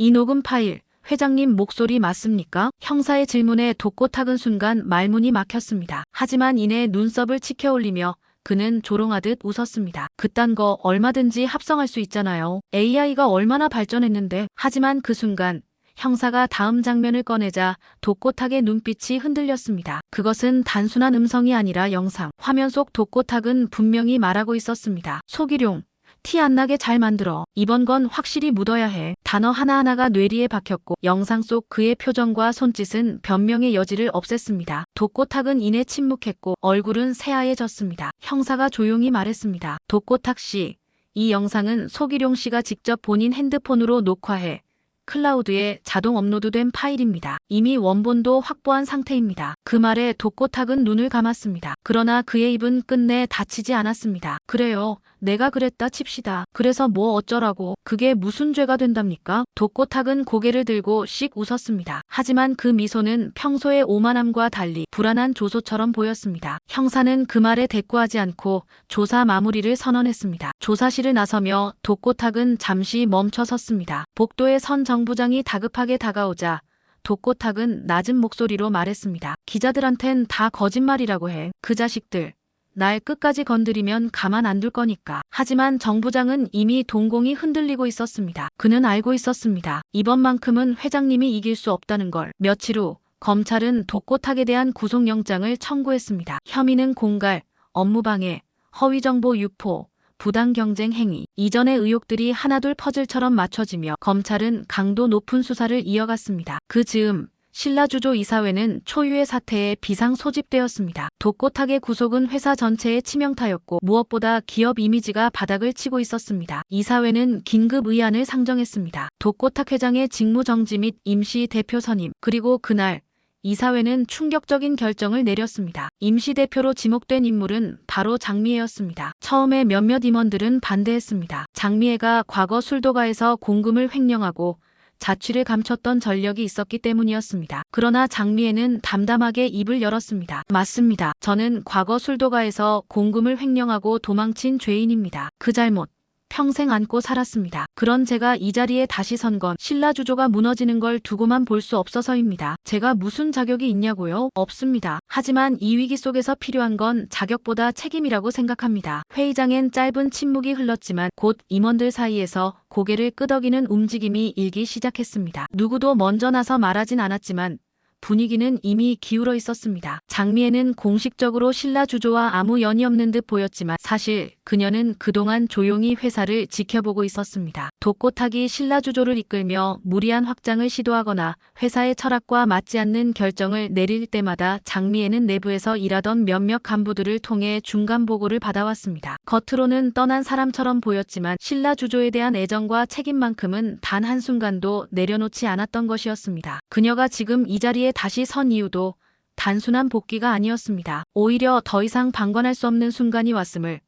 이 녹음 파일, 회장님 목소리 맞습니까? 형사의 질문에 돕고 탁은 순간 말문이 막혔습니다. 하지만 이내 눈썹을 치켜 올리며 그는 조롱하듯 웃었습니다. 그딴 거 얼마든지 합성할 수 있잖아요. AI가 얼마나 발전했는데. 하지만 그 순간 형사가 다음 장면을 꺼내자 독고탁의 눈빛이 흔들렸습니다. 그것은 단순한 음성이 아니라 영상. 화면 속 독고탁은 분명히 말하고 있었습니다. 소기룡, 티 안 나게 잘 만들어. 이번 건 확실히 묻어야 해. 단어 하나하나가 뇌리에 박혔고 영상 속 그의 표정과 손짓은 변명의 여지를 없앴습니다. 독고탁은 이내 침묵했고 얼굴은 새하얘졌습니다. 형사가 조용히 말했습니다. 독고탁 씨, 이 영상은 소기룡 씨가 직접 본인 핸드폰으로 녹화해 클라우드에 자동 업로드된 파일입니다. 이미 원본도 확보한 상태입니다. 그 말에 독고탁은 눈을 감았습니다. 그러나 그의 입은 끝내 닫히지 않았습니다. 그래요. 내가 그랬다 칩시다. 그래서 뭐 어쩌라고. 그게 무슨 죄가 된답니까? 독고탁은 고개를 들고 씩 웃었습니다. 하지만 그 미소는 평소의 오만함과 달리 불안한 조소처럼 보였습니다. 형사는 그 말에 대꾸하지 않고 조사 마무리를 선언했습니다. 조사실을 나서며 독고탁은 잠시 멈춰 섰습니다. 복도의 선 정부장이 다급하게 다가오자 독고탁은 낮은 목소리로 말했습니다. 기자들한텐 다 거짓말이라고 해. 그 자식들. 날 끝까지 건드리면 가만 안 둘 거니까. 하지만 정 부장은 이미 동공이 흔들리고 있었습니다. 그는 알고 있었습니다. 이번만큼은 회장님이 이길 수 없다는 걸. 며칠 후 검찰은 독고탁에 대한 구속영장을 청구했습니다. 혐의는 공갈, 업무방해, 허위정보 유포, 부당 경쟁 행위. 이전의 의혹들이 하나둘 퍼즐처럼 맞춰지며 검찰은 강도 높은 수사를 이어갔습니다. 그 즈음 신라주조 이사회는 초유의 사태에 비상 소집되었습니다. 독고탁의 구속은 회사 전체의 치명타였고 무엇보다 기업 이미지가 바닥을 치고 있었습니다. 이사회는 긴급 의안을 상정했습니다. 독고탁 회장의 직무 정지 및 임시 대표 선임 그리고 그날 이사회는 충격적인 결정을 내렸습니다. 임시대표로 지목된 인물은 바로 장미애였습니다. 처음에 몇몇 임원들은 반대했습니다. 장미애가 과거 술도가에서 공금을 횡령하고 자취를 감췄던 전력이 있었기 때문이었습니다. 그러나 장미애는 담담하게 입을 열었습니다. 맞습니다. 저는 과거 술도가에서 공금을 횡령하고 도망친 죄인입니다. 그 잘못 평생 안고 살았습니다. 그런 제가 이 자리에 다시 선 건 신라주조가 무너지는 걸 두고만 볼 수 없어서입니다. 제가 무슨 자격이 있냐고요? 없습니다. 하지만 이 위기 속에서 필요한 건 자격보다 책임이라고 생각합니다. 회의장엔 짧은 침묵이 흘렀지만 곧 임원들 사이에서 고개를 끄덕이는 움직임이 일기 시작했습니다. 누구도 먼저 나서 말하진 않았지만 분위기는 이미 기울어 있었습니다. 장미애는 공식적으로 신라 주조와 아무 연이 없는 듯 보였지만 사실 그녀는 그동안 조용히 회사를 지켜보고 있었습니다. 독고탁이 신라 주조를 이끌며 무리한 확장을 시도하거나 회사의 철학과 맞지 않는 결정을 내릴 때마다 장미애는 내부에서 일하던 몇몇 간부들을 통해 중간 보고를 받아왔습니다. 겉으로는 떠난 사람처럼 보였지만 신라 주조에 대한 애정과 책임만큼은 단 한순간도 내려놓지 않았던 것이었습니다. 그녀가 지금 이 자리에 다시 선 이유도 단순한 복귀가 아니었습니다. 오히려 더 이상 방관할 수 없는 순간이 왔음을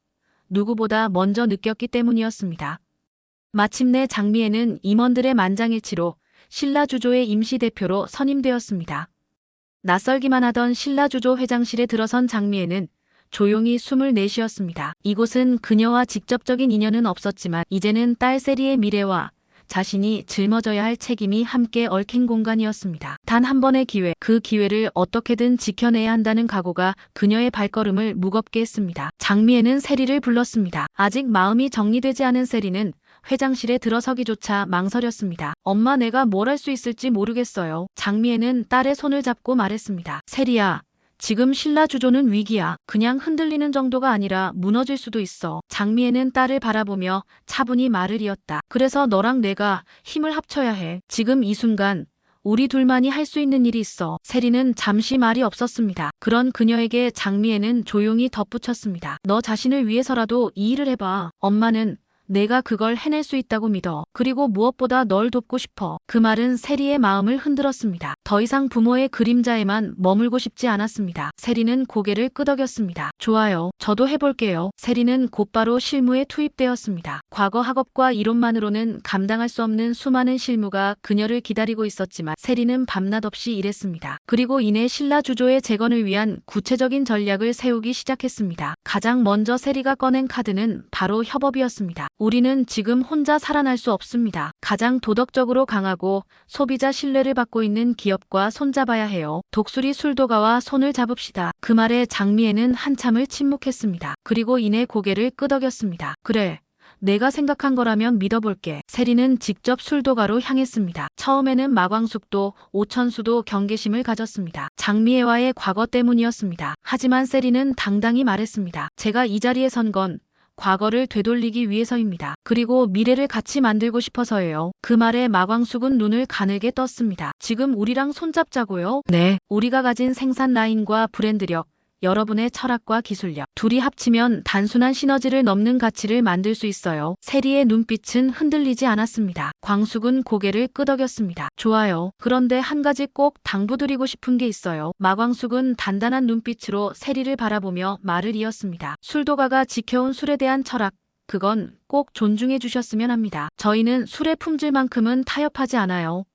누구보다 먼저 느꼈기 때문이었습니다. 마침내 장미애는 임원들의 만장일치로 신라주조의 임시대표로 선임되었습니다. 낯설기만 하던 신라주조 회장실에 들어선 장미애는 조용히 숨을 내쉬었습니다. 이곳은 그녀와 직접적인 인연은 없었지만 이제는 딸 세리의 미래와 자신이 짊어져야 할 책임이 함께 얽힌 공간이었습니다. 단 한 번의 기회, 그 기회를 어떻게든 지켜내야 한다는 각오가 그녀의 발걸음을 무겁게 했습니다. 장미애는 세리를 불렀습니다. 아직 마음이 정리되지 않은 세리는 회장실에 들어서기조차 망설였습니다. 엄마 내가 뭘 할 수 있을지 모르겠어요. 장미애는 딸의 손을 잡고 말했습니다. 세리야, 지금 신라 주조는 위기야. 그냥 흔들리는 정도가 아니라 무너질 수도 있어. 장미애는 딸을 바라보며 차분히 말을 이었다. 그래서 너랑 내가 힘을 합쳐야 해. 지금 이 순간 우리 둘만이 할 수 있는 일이 있어. 세리는 잠시 말이 없었습니다. 그런 그녀에게 장미애는 조용히 덧붙였습니다. 너 자신을 위해서라도 이 일을 해봐. 엄마는 내가 그걸 해낼 수 있다고 믿어. 그리고 무엇보다 널 돕고 싶어. 그 말은 세리의 마음을 흔들었습니다. 더 이상 부모의 그림자에만 머물고 싶지 않았습니다. 세리는 고개를 끄덕였습니다. 좋아요. 저도 해볼게요. 세리는 곧바로 실무에 투입되었습니다. 과거 학업과 이론만으로는 감당할 수 없는 수많은 실무가 그녀를 기다리고 있었지만 세리는 밤낮 없이 일했습니다. 그리고 이내 신라 주조의 재건을 위한 구체적인 전략을 세우기 시작했습니다. 가장 먼저 세리가 꺼낸 카드는 바로 협업이었습니다. 우리는 지금 혼자 살아날 수 없습니다. 가장 도덕적으로 강하고 소비자 신뢰를 받고 있는 기업과 손잡아야 해요. 독수리 술도가와 손을 잡읍시다. 그 말에 장미애는 한참을 침묵했습니다. 그리고 이내 고개를 끄덕였습니다. 그래. 내가 생각한 거라면 믿어볼게. 세리는 직접 술도가로 향했습니다. 처음에는 마광숙도 오천수도 경계심을 가졌습니다. 장미애와의 과거 때문이었습니다. 하지만 세리는 당당히 말했습니다. 제가 이 자리에 선 건 과거를 되돌리기 위해서입니다. 그리고 미래를 같이 만들고 싶어서예요. 그 말에 마광숙은 눈을 가늘게 떴습니다. 지금 우리랑 손잡자고요? 네. 우리가 가진 생산 라인과 브랜드력, 여러분의 철학과 기술력, 둘이 합치면 단순한 시너지를 넘는 가치를 만들 수 있어요. 세리의 눈빛은 흔들리지 않았습니다. 광숙은 고개를 끄덕였습니다. 좋아요. 그런데 한 가지 꼭 당부드리고 싶은 게 있어요. 마광숙은 단단한 눈빛으로 세리를 바라보며 말을 이었습니다. 술도가가 지켜온 술에 대한 철학, 그건 꼭 존중해 주셨으면 합니다. 저희는 술의 품질만큼은 타협하지 않아요.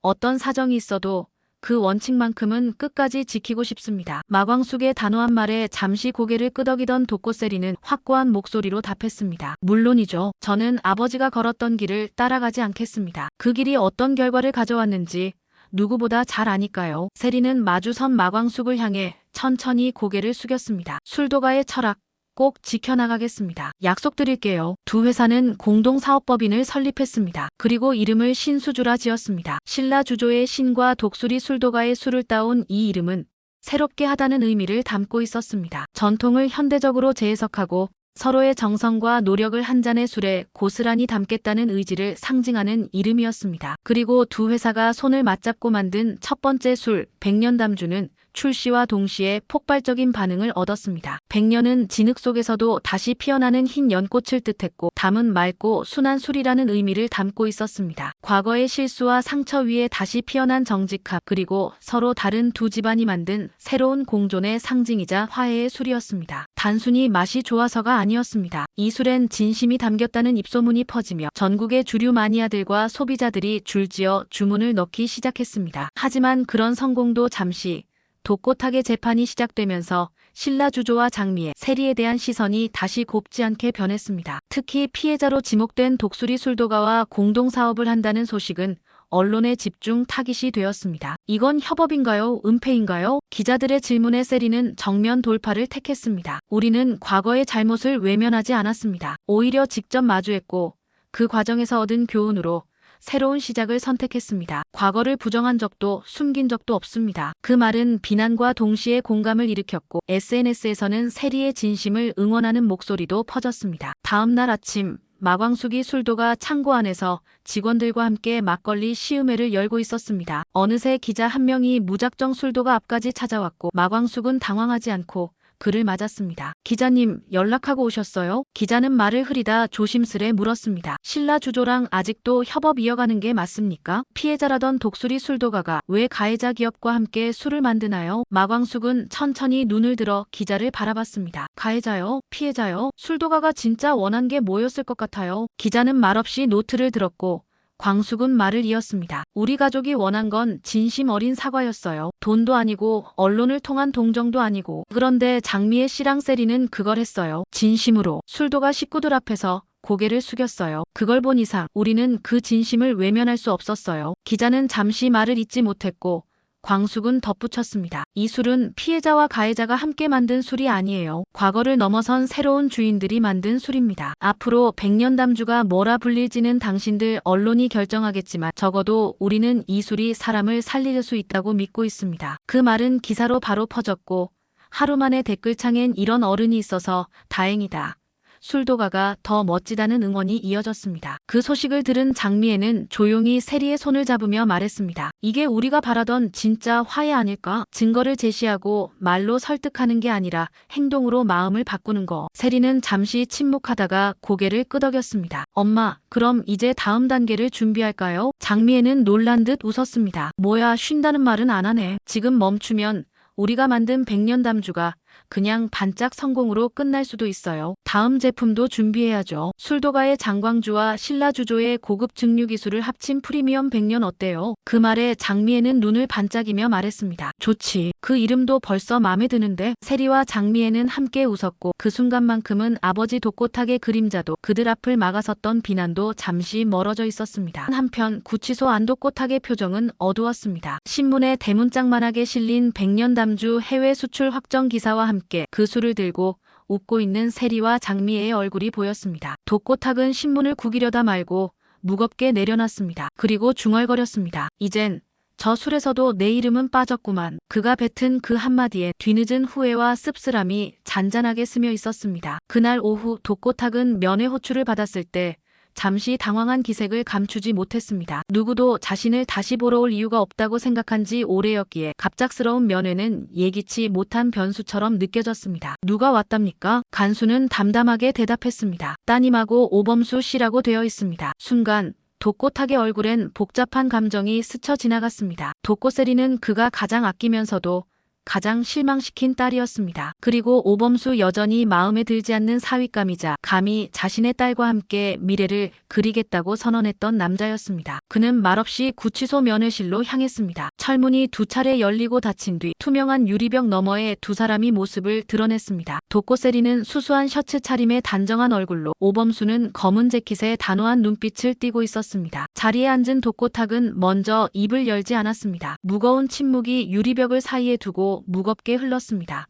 어떤 사정이 있어도 그 원칙만큼은 끝까지 지키고 싶습니다. 마광숙의 단호한 말에 잠시 고개를 끄덕이던 독고세리는 확고한 목소리로 답했습니다. 물론이죠. 저는 아버지가 걸었던 길을 따라가지 않겠습니다. 그 길이 어떤 결과를 가져왔는지 누구보다 잘 아니까요. 세리는 마주선 마광숙을 향해 천천히 고개를 숙였습니다. 술도가의 철학, 꼭 지켜나가겠습니다. 약속드릴게요. 두 회사는 공동사업법인을 설립했습니다. 그리고 이름을 신수주라 지었습니다. 신라주조의 신과 독수리 술도가의 술을 따온 이 이름은 새롭게 하다는 의미를 담고 있었습니다. 전통을 현대적으로 재해석하고 서로의 정성과 노력을 한 잔의 술에 고스란히 담겠다는 의지를 상징하는 이름이었습니다. 그리고 두 회사가 손을 맞잡고 만든 첫 번째 술, 백년담주는 출시와 동시에 폭발적인 반응을 얻었습니다. 백년은 진흙 속에서도 다시 피어나는 흰 연꽃을 뜻했고 담은 맑고 순한 술이라는 의미를 담고 있었습니다. 과거의 실수와 상처 위에 다시 피어난 정직함 그리고 서로 다른 두 집안이 만든 새로운 공존의 상징이자 화해의 술이었습니다. 단순히 맛이 좋아서가 아니었습니다. 이 술엔 진심이 담겼다는 입소문이 퍼지며 전국의 주류 마니아들과 소비자들이 줄지어 주문을 넣기 시작했습니다. 하지만 그런 성공도 잠시 독고타게 재판이 시작되면서 신라 주조와 장미의 세리에 대한 시선이 다시 곱지 않게 변했습니다. 특히 피해자로 지목된 독수리 술도가와 공동사업을 한다는 소식은 언론의 집중 타깃이 되었습니다. 이건 협업인가요? 은폐인가요? 기자들의 질문에 세리는 정면 돌파를 택했습니다. 우리는 과거의 잘못을 외면하지 않았습니다. 오히려 직접 마주했고 그 과정에서 얻은 교훈으로 새로운 시작을 선택했습니다. 과거를 부정한 적도 숨긴 적도 없습니다. 그 말은 비난과 동시에 공감을 일으켰고 SNS에서는 세리의 진심을 응원하는 목소리도 퍼졌습니다. 다음 날 아침 마광숙이 술도가 창고 안에서 직원들과 함께 막걸리 시음회를 열고 있었습니다. 어느새 기자 한 명이 무작정 술도가 앞까지 찾아왔고 마광숙은 당황하지 않고 그를 맞았습니다. 기자님, 연락하고 오셨어요? 기자는 말을 흐리다 조심스레 물었습니다. 신라 주조랑 아직도 협업 이어가는 게 맞습니까? 피해자라던 독수리 술도가가 왜 가해자 기업과 함께 술을 만드나요? 마광숙은 천천히 눈을 들어 기자를 바라봤습니다. 가해자요? 피해자요? 술도가가 진짜 원한 게 뭐였을 것 같아요? 기자는 말없이 노트를 들었고 광숙은 말을 이었습니다. 우리 가족이 원한 건 진심 어린 사과였어요. 돈도 아니고 언론을 통한 동정도 아니고 그런데 장미의 씨랑 세리는 그걸 했어요. 진심으로 술도가 식구들 앞에서 고개를 숙였어요. 그걸 본 이상 우리는 그 진심을 외면할 수 없었어요. 기자는 잠시 말을 잇지 못했고 광숙은 덧붙였습니다. 이 술은 피해자와 가해자가 함께 만든 술이 아니에요. 과거를 넘어선 새로운 주인들이 만든 술입니다. 앞으로 백년담주가 뭐라 불릴지는 당신들 언론이 결정하겠지만 적어도 우리는 이 술이 사람을 살릴 수 있다고 믿고 있습니다. 그 말은 기사로 바로 퍼졌고 하루 만에 댓글창엔 이런 어른이 있어서 다행이다. 술도가가 더 멋지다는 응원이 이어졌습니다. 그 소식을 들은 장미애는 조용히 세리의 손을 잡으며 말했습니다. 이게 우리가 바라던 진짜 화해 아닐까? 증거를 제시하고 말로 설득하는 게 아니라 행동으로 마음을 바꾸는 거. 세리는 잠시 침묵하다가 고개를 끄덕였습니다. 엄마, 그럼 이제 다음 단계를 준비할까요? 장미애는 놀란 듯 웃었습니다. 뭐야, 쉰다는 말은 안 하네. 지금 멈추면 우리가 만든 백년담주가 그냥 반짝 성공으로 끝날 수도 있어요. 다음 제품도 준비해야죠. 술도가의 장광주와 신라주조의 고급 증류 기술을 합친 프리미엄 백년 어때요? 그 말에 장미애는 눈을 반짝이며 말했습니다. 좋지. 그 이름도 벌써 마음에 드는데 세리와 장미애는 함께 웃었고 그 순간만큼은 아버지 독고탁의 그림자도 그들 앞을 막아섰던 비난도 잠시 멀어져 있었습니다. 한편 구치소 안독고탁의 표정은 어두웠습니다. 신문에 대문짝만하게 실린 백년 담주 해외 수출 확정 기사와 함께 그 술을 들고 웃고 있는 세리와 장미애의 얼굴이 보였습니다. 독고탁은 신문을 구기려다 말고 무겁게 내려놨습니다. 그리고 중얼거렸습니다. 이젠 저 술에서도 내 이름은 빠졌구만. 그가 뱉은 그 한마디에 뒤늦은 후회와 씁쓸함이 잔잔하게 스며 있었습니다. 그날 오후 독고탁은 면회 호출을 받았을 때 잠시 당황한 기색을 감추지 못했습니다. 누구도 자신을 다시 보러 올 이유가 없다고 생각한 지 오래였기에 갑작스러운 면회는 예기치 못한 변수처럼 느껴졌습니다. 누가 왔답니까? 간수는 담담하게 대답했습니다. 따님하고 오범수 씨라고 되어 있습니다. 순간 독고탁의 얼굴엔 복잡한 감정이 스쳐 지나갔습니다. 독고세리는 그가 가장 아끼면서도 가장 실망시킨 딸이었습니다. 그리고 오범수 여전히 마음에 들지 않는 사윗감이자 감히 자신의 딸과 함께 미래를 그리겠다고 선언했던 남자였습니다. 그는 말없이 구치소 면회실로 향했습니다. 철문이 두 차례 열리고 닫힌 뒤 투명한 유리벽 너머에 두 사람이 모습을 드러냈습니다. 독고세리는 수수한 셔츠 차림의 단정한 얼굴로 오범수는 검은 재킷에 단호한 눈빛을 띠고 있었습니다. 자리에 앉은 독고탁은 먼저 입을 열지 않았습니다. 무거운 침묵이 유리벽을 사이에 두고 무겁게 흘렀습니다.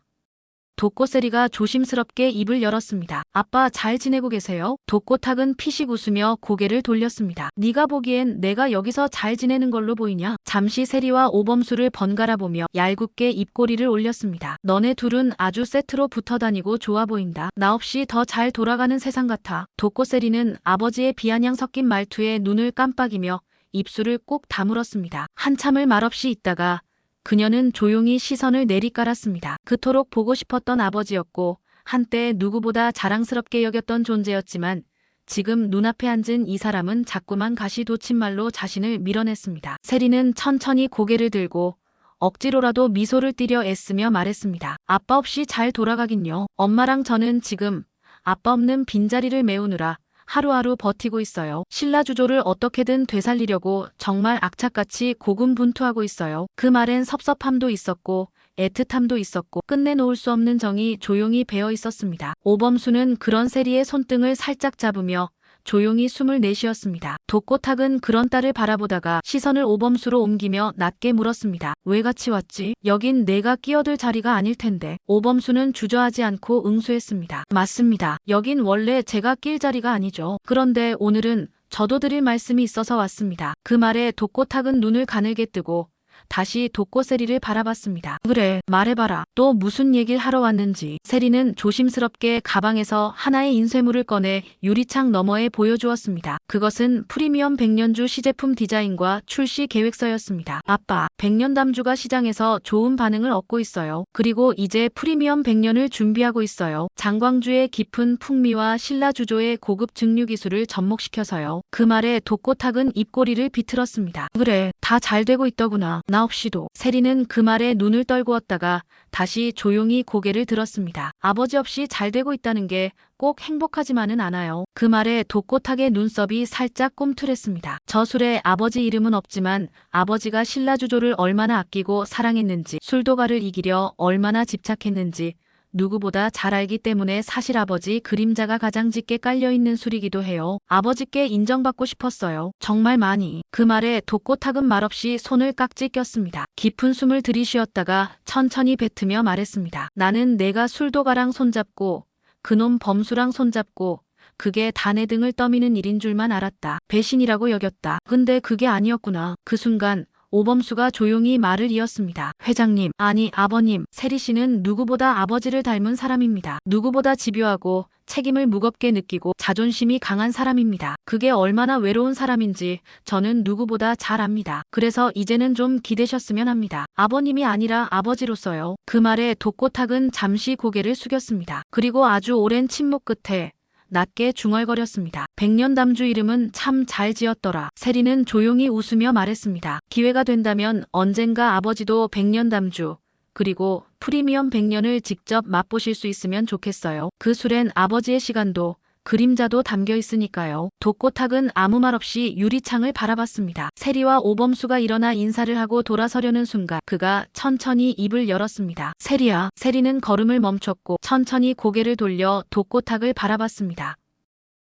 독고세리가 조심스럽게 입을 열었습니다. 아빠 잘 지내고 계세요? 독고탁은 피식 웃으며 고개를 돌렸습니다. 네가 보기엔 내가 여기서 잘 지내는 걸로 보이냐? 잠시 세리와 오범수를 번갈아 보며 얄궂게 입꼬리를 올렸습니다. 너네 둘은 아주 세트로 붙어 다니고 좋아 보인다. 나 없이 더 잘 돌아가는 세상 같아. 독고세리는 아버지의 비아냥 섞인 말투에 눈을 깜빡이며 입술을 꼭 다물었습니다. 한참을 말없이 있다가 그녀는 조용히 시선을 내리깔았습니다. 그토록 보고 싶었던 아버지였고 한때 누구보다 자랑스럽게 여겼던 존재였지만 지금 눈앞에 앉은 이 사람은 자꾸만 가시돋친 말로 자신을 밀어냈습니다. 세리는 천천히 고개를 들고 억지로라도 미소를 띠려 애쓰며 말했습니다. 아빠 없이 잘 돌아가긴요. 엄마랑 저는 지금 아빠 없는 빈자리를 메우느라 하루하루 버티고 있어요. 신라 주조를 어떻게든 되살리려고 정말 악착같이 고군분투하고 있어요. 그 말엔 섭섭함도 있었고 애틋함도 있었고 끝내놓을 수 없는 정이 조용히 배어 있었습니다. 오범수는 그런 세리의 손등을 살짝 잡으며 조용히 숨을 내쉬었습니다. 독고탁은 그런 딸을 바라보다가 시선을 오범수로 옮기며 낮게 물었습니다. 왜 같이 왔지? 여긴 내가 끼어들 자리가 아닐 텐데. 오범수는 주저하지 않고 응수했습니다. 맞습니다. 여긴 원래 제가 낄 자리가 아니죠. 그런데 오늘은 저도 드릴 말씀이 있어서 왔습니다. 그 말에 독고탁은 눈을 가늘게 뜨고 다시 독고세리를 바라봤습니다. 그래, 말해봐라. 또 무슨 얘기를 하러 왔는지. 세리는 조심스럽게 가방에서 하나의 인쇄물을 꺼내 유리창 너머에 보여주었습니다. 그것은 프리미엄 백년주 시제품 디자인과 출시 계획서였습니다. 아빠, 백년담주가 시장에서 좋은 반응을 얻고 있어요. 그리고 이제 프리미엄 백년을 준비하고 있어요. 장광주의 깊은 풍미와 신라주조의 고급 증류 기술을 접목시켜서요. 그 말에 독고탁은 입꼬리를 비틀었습니다. 그래, 다 잘 되고 있더구나. 나 없이도. 세리는 그 말에 눈을 떨구었다가 다시 조용히 고개를 들었습니다. 아버지 없이 잘 되고 있다는 게 꼭 행복하지만은 않아요. 그 말에 독고탁의 눈썹이 살짝 꿈틀했습니다. 저술에 아버지 이름은 없지만 아버지가 신라주조를 얼마나 아끼고 사랑했는지 술도가를 이기려 얼마나 집착했는지 누구보다 잘 알기 때문에 사실 아버지 그림자가 가장 짙게 깔려있는 술이기도 해요. 아버지께 인정받고 싶었어요. 정말 많이. 그 말에 독고탁은 말없이 손을 깍지 꼈습니다. 깊은 숨을 들이쉬었다가 천천히 뱉으며 말했습니다. 나는 내가 술도가랑 손잡고 그놈 범수랑 손잡고 그게 단의 등을 떠미는 일인 줄만 알았다. 배신이라고 여겼다. 근데 그게 아니었구나. 그 순간 오범수가 조용히 말을 이었습니다. 회장님, 아니 아버님, 세리 씨는 누구보다 아버지를 닮은 사람입니다. 누구보다 집요하고 책임을 무겁게 느끼고 자존심이 강한 사람입니다. 그게 얼마나 외로운 사람인지 저는 누구보다 잘 압니다. 그래서 이제는 좀 기대셨으면 합니다. 아버님이 아니라 아버지로서요. 그 말에 독고탁은 잠시 고개를 숙였습니다. 그리고 아주 오랜 침묵 끝에 낮게 중얼거렸습니다. 백년담주 이름은 참 잘 지었더라. 세리는 조용히 웃으며 말했습니다. 기회가 된다면 언젠가 아버지도 백년담주 그리고 프리미엄 100년을 직접 맛보실 수 있으면 좋겠어요. 그 술엔 아버지의 시간도 그림자도 담겨 있으니까요. 독고탁은 아무 말 없이 유리창을 바라봤습니다. 세리와 오범수가 일어나 인사를 하고 돌아서려는 순간 그가 천천히 입을 열었습니다. 세리야. 세리는 걸음을 멈췄고 천천히 고개를 돌려 독고탁을 바라봤습니다.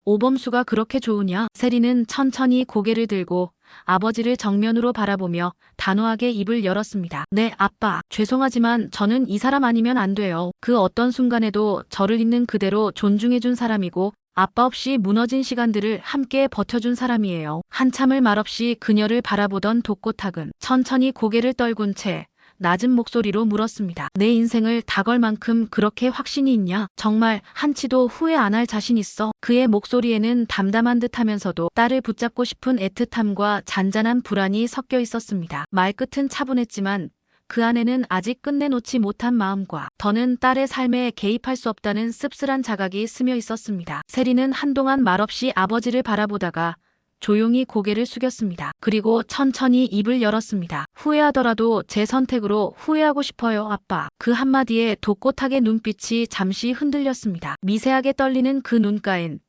오범수가 그렇게 좋으냐? 세리는 천천히 고개를 들고 아버지를 정면으로 바라보며 단호하게 입을 열었습니다. 네, 아빠. 죄송하지만 저는 이 사람 아니면 안 돼요. 그 어떤 순간에도 저를 있는 그대로 존중해준 사람이고 아빠 없이 무너진 시간들을 함께 버텨준 사람이에요. 한참을 말없이 그녀를 바라보던 독고탁은 천천히 고개를 떨군 채 낮은 목소리로 물었습니다. 내 인생을 다 걸 만큼 그렇게 확신이 있냐? 정말 한치도 후회 안 할 자신 있어? 그의 목소리에는 담담한 듯 하면서도 딸을 붙잡고 싶은 애틋함과 잔잔한 불안이 섞여 있었습니다. 말끝은 차분했지만 그 안에는 아직 끝내놓지 못한 마음과 더는 딸의 삶에 개입할 수 없다는 씁쓸한 자각이 스며 있었습니다. 세리는 한동안 말없이 아버지를 바라보다가 조용히 고개를 숙였습니다. 그리고 천천히 입을 열었습니다. 후회하더라도 제 선택으로 후회하고 싶어요, 아빠. 그 한마디에 독고탁의 눈빛이 잠시 흔들렸습니다. 미세하게 떨리는 그 눈가엔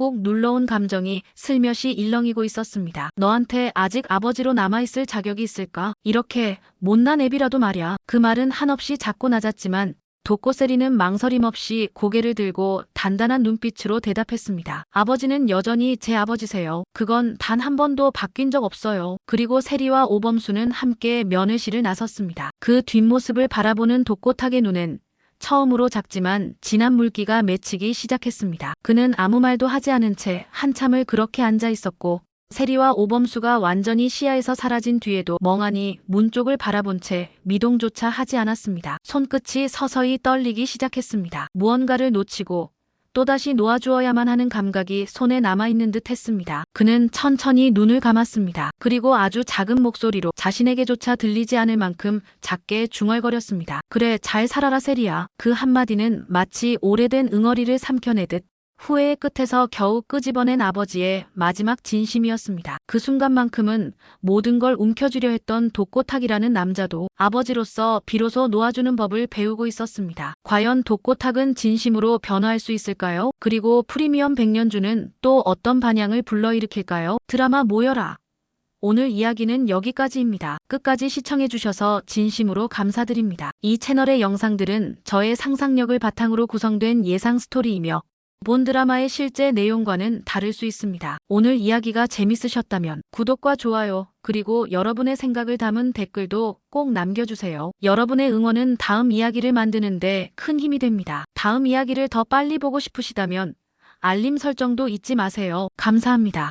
꼭 눌러온 감정이 슬며시 일렁이고 있었습니다. 너한테 아직 아버지로 남아있을 자격이 있을까? 이렇게 못난 애비라도 말야. 그 말은 한없이 작고 낮았지만 독고세리는 망설임 없이 고개를 들고 단단한 눈빛으로 대답했습니다. 아버지는 여전히 제 아버지세요. 그건 단 한 번도 바뀐 적 없어요. 그리고 세리와 오범수는 함께 면회실을 나섰습니다. 그 뒷모습을 바라보는 독고탁의 눈엔 처음으로 작지만 진한 물기가 맺히기 시작했습니다. 그는 아무 말도 하지 않은 채 한참을 그렇게 앉아 있었고 세리와 오범수가 완전히 시야에서 사라진 뒤에도 멍하니 문 쪽을 바라본 채 미동조차 하지 않았습니다. 손끝이 서서히 떨리기 시작했습니다. 무언가를 놓치고 또다시 놓아주어야만 하는 감각이 손에 남아있는 듯 했습니다. 그는 천천히 눈을 감았습니다. 그리고 아주 작은 목소리로 자신에게조차 들리지 않을 만큼 작게 중얼거렸습니다. 그래, 잘 살아라, 세리야. 그 한마디는 마치 오래된 응어리를 삼켜내듯 후회의 끝에서 겨우 끄집어낸 아버지의 마지막 진심이었습니다. 그 순간만큼은 모든 걸 움켜쥐려 했던 독고탁이라는 남자도 아버지로서 비로소 놓아주는 법을 배우고 있었습니다. 과연 독고탁은 진심으로 변화할 수 있을까요? 그리고 프리미엄 백년주는 또 어떤 반향을 불러일으킬까요? 드라마 모여라. 오늘 이야기는 여기까지입니다. 끝까지 시청해주셔서 진심으로 감사드립니다. 이 채널의 영상들은 저의 상상력을 바탕으로 구성된 예상 스토리이며 본 드라마의 실제 내용과는 다를 수 있습니다. 오늘 이야기가 재밌으셨다면 구독과 좋아요, 그리고 여러분의 생각을 담은 댓글도 꼭 남겨주세요. 여러분의 응원은 다음 이야기를 만드는데 큰 힘이 됩니다. 다음 이야기를 더 빨리 보고 싶으시다면 알림 설정도 잊지 마세요. 감사합니다.